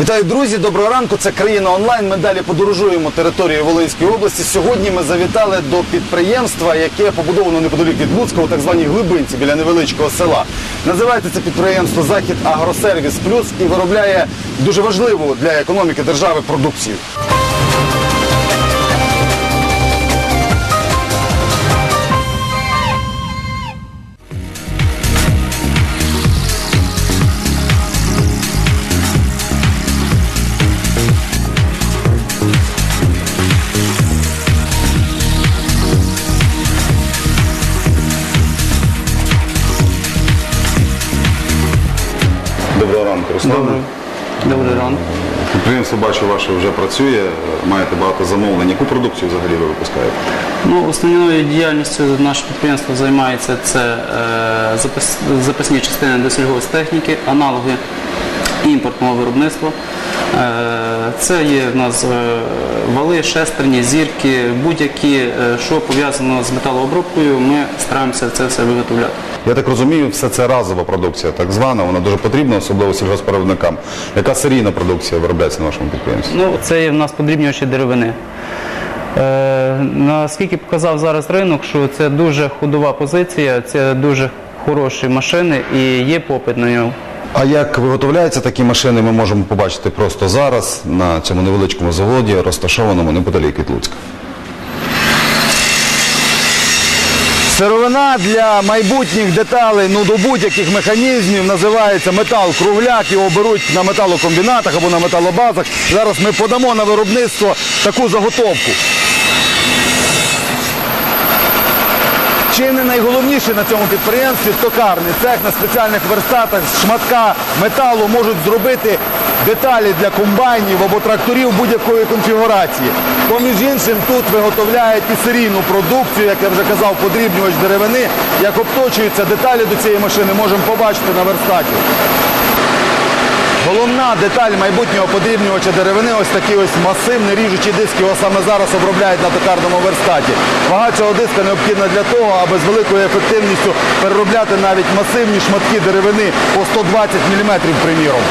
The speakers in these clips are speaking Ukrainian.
Вітаю, друзі! Доброго ранку. Це країна онлайн. Ми далі подорожуємо територією Волинської області. Сьогодні ми завітали до підприємства, яке побудовано неподалік від Луцька, у так званій глибинці біля невеличкого села. Називається це підприємство Захід Агросервіс Плюс і виробляє дуже важливу для економіки держави продукцію. Доброго ранку, Руслан. Добрий. Ранок. Підприємство бачу ваше вже працює. Маєте багато замовлень. Яку продукцію взагалі ви випускаєте? Ну, основною діяльністю наше підприємство займається це е, запас, запасні частини до сільгосптехніки, аналоги імпортного виробництва. Е, це є в нас е, вали, шестерні, зірки, будь-які, е, що пов'язано з металообробкою, ми стараємося це все виготовляти. Я так розумію, все це разова продукція, так звана. Вона дуже потрібна, особливо сільгоспвиробникам. Яка серійна продукція виробляється на вашому підприємстві? Ну, це в нас подрібнювачі деревини. Е, наскільки показав зараз ринок, що це дуже ходова позиція, це дуже хороші машини і є попит на нього. А як виготовляються такі машини, ми можемо побачити просто зараз на цьому невеличкому заводі, розташованому неподалік від Луцька. Сировина для майбутніх деталей, ну до будь-яких механізмів називається метал кругляк, його беруть на металокомбінатах або на металобазах. Зараз ми подамо на виробництво таку заготовку. Чи не найголовніше на цьому підприємстві токарний цех на спеціальних верстатах з шматка металу можуть зробити деталі для комбайнів або тракторів будь-якої конфігурації. Поміж іншим, тут виготовляють і серійну продукцію, як я вже казав, подрібнювач деревини. Як обточуються деталі до цієї машини, можемо побачити на верстаті. Головна деталь майбутнього подрібнювача деревини ось такий ось масивний ріжучий диск. Його саме зараз обробляють на токарному верстаті. Вага цього диска необхідна для того, аби з великою ефективністю переробляти навіть масивні шматки деревини по 120 мм, приміром.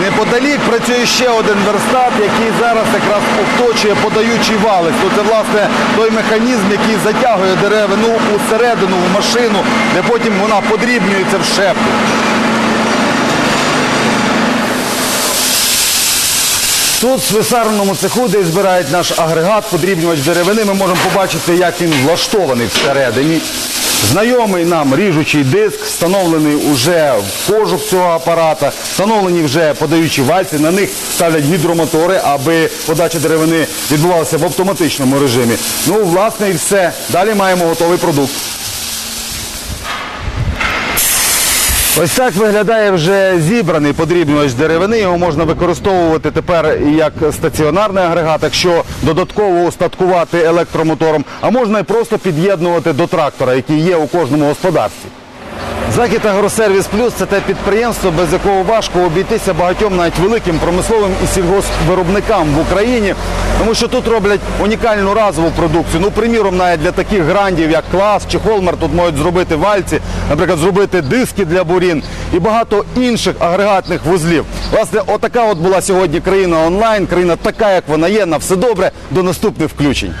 Неподалік працює ще один верстат, який зараз якраз обточує подаючий валець. Це власне той механізм, який затягує деревину усередину в машину, де потім вона подрібнюється в шепку. Тут в слесарному цеху, де збирають наш агрегат, подрібнювач деревини, ми можемо побачити, як він влаштований всередині. Знайомий нам ріжучий диск, встановлений уже в кожух цього апарата, встановлені вже подаючі вальці, на них ставлять гідромотори, аби подача деревини відбувалася в автоматичному режимі. Ну, власне, і все. Далі маємо готовий продукт. Ось так виглядає вже зібраний подрібнювач деревини. Його можна використовувати тепер як стаціонарний агрегат, якщо додатково устаткувати електромотором, а можна і просто під'єднувати до трактора, який є у кожному господарстві. Захід Агросервіс Плюс це те підприємство, без якого важко обійтися багатьом навіть великим промисловим і сільгоспвиробникам в Україні, тому що тут роблять унікальну разову продукцію. Ну, приміром, навіть для таких грандів, як Клас чи Холмер, тут можуть зробити вальці, наприклад, зробити диски для бурін і багато інших агрегатних вузлів. Власне, отака от була сьогодні країна онлайн, країна така, як вона є. На все добре. До наступних включень.